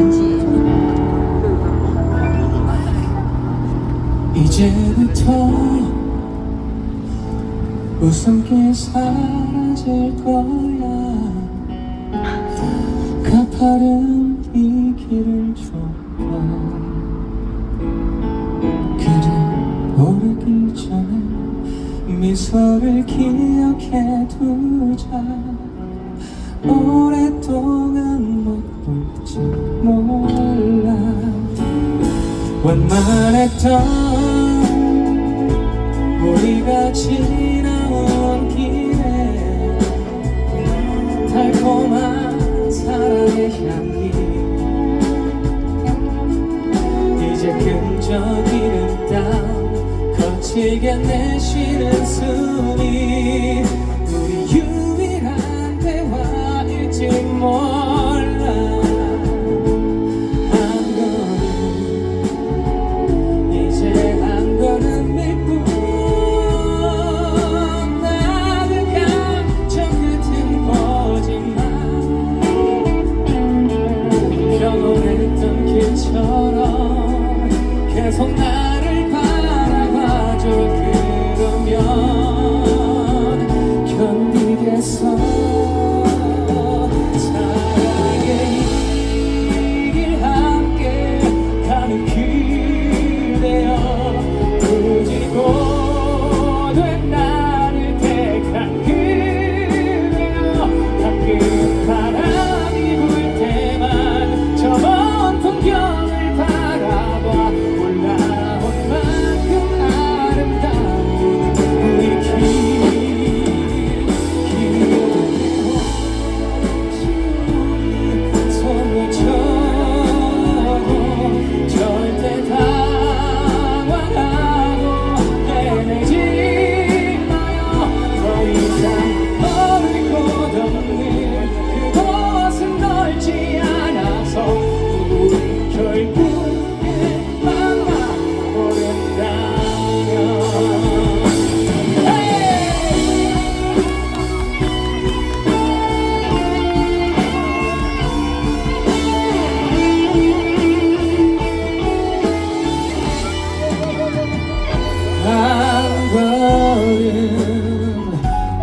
왠지 이제부터 웃음기 사라질 거야. 가파른 이 길을 좁아. 그래 오르기 전에 미소를 기억해 두자 오랫동안 못 볼지 몰라. 완만했던 우리가 지나온 길에 달콤한 사랑의 향기. 이제 끈적이는 땀 거칠게 내쉬는 숨이 우리 유일한 걸음 이제 한 걸음일 뿐 나는 저 끝은 거짓말. 평온했던 길처럼 계속 나를 바라봐줘. 그러면 견디겠어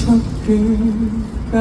저 끝까지.